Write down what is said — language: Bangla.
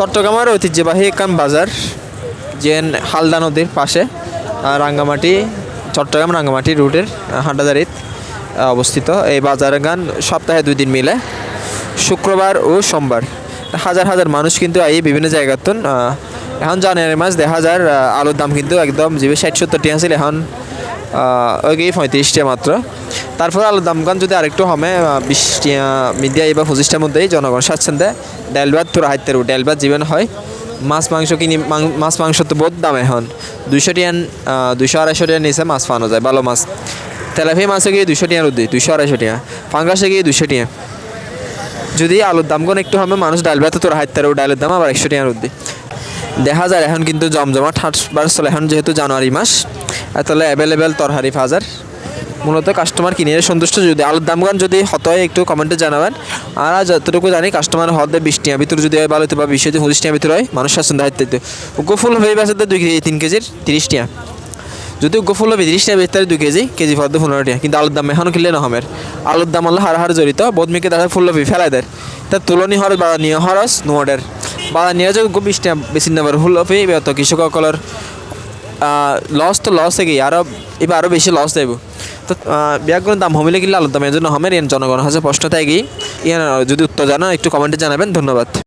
চট্টগ্রামের ঐতিহ্যবাহী একখান বাজার যে হালদা নদীর পাশে রাঙ্গামাটি চট্টগ্রাম রাঙ্গামাটি রুটের হাঁটাদারিত অবস্থিত। এই বাজার গান সপ্তাহে দুই দিন মিলে শুক্রবার ও সোমবার। হাজার হাজার মানুষ কিন্তু এই বিভিন্ন জায়গার তো এখন জানুয়ারি মাস দেখা আহ, আলুর দাম কিন্তু একদম যে ষাট সত্তর টাকা ছিল এখন ওই পঁয়ত্রিশটা মাত্র। তারপর আলুর দাম গান যদি আরেকটু হমে বিশ মিডিয়া এবার পঁচিশটার মধ্যেই জনগণ স্বাচ্ছন্দ্যে ডাল ভাত তোরা হাইতে ডাল ভাত জীবন হয়। মাছ মাংস কিনি মাছ মাংস তো বহুত দাম এখন। দুইশো টিয়ান দুইশো আড়াইশো টিয়ার নিচে মাছ পাওয়ানো যায় ভালো মাছ। তেলাফি মাছে গিয়ে দুশো টিয়ার উদ্দি দুইশো আড়াইশো টিয়া। ফাঙ্গাসে গিয়ে দুশো টিয়া। যদি আলুর দাম কোন একটু হবে মানুষ ডাল ভাত তোরা হাইতে ডালের দাম আবার একশো টিয়ার উদ্দি দেখা যায় এখন কিন্তু জমজমাট হাট বার চলে, এখন যেহেতু জানুয়ারি মাস তাহলে অ্যাভেলেবেল তরহারি বাজার। মূলত কাস্টমার কিনে সন্তুষ্ট যদি। আলুর দামগান যদি হত হয় একটু কমেন্টে জানাবেন। আর যতটুকু জানি কাস্টমার হতে বিশ টিয়া ভিতর যদি হয়, ভালো হতো বা বিশ হতে পঁচিশ টিয়া ভিতরে হয়, মানুষ শাসন দায়িত্ব দিতে। উগ্র ফুল হয়ে গেছে দুই কেজি, তিন কেজির তিরিশ টিয়া। যদি উগ্র ফুল হবে তিরিশ টিয়া ভিতরে দুই কেজি কেজি পদ্ম পনেরো টিয়া। কিন্তু আলুর দাম এখনও কিনলে নহমের আলুর দাম হলো হার হার জড়িত। বদমিকে দেখা ফুলকপি ফেলাই দেয়। তার তুলনি হরস বা নিয়ে হরস নোয়াডের। বা নিয়ে যাও বিশ টিয়া, বেশি নেবার ফুলকপি এবার তো কৃষকসকলের। লস তো লস থেকে আরও এবার আরও বেশি লস দেব। তো ব্যাগগুলোর দাম হমিলে কিনলে আলুর দাম এর জন্য হমের জনগণ হাসে প্রশ্ন থাকে গিয়ে যদি উত্তর জানা, একটু কমেন্টে জানাবেন, ধন্যবাদ।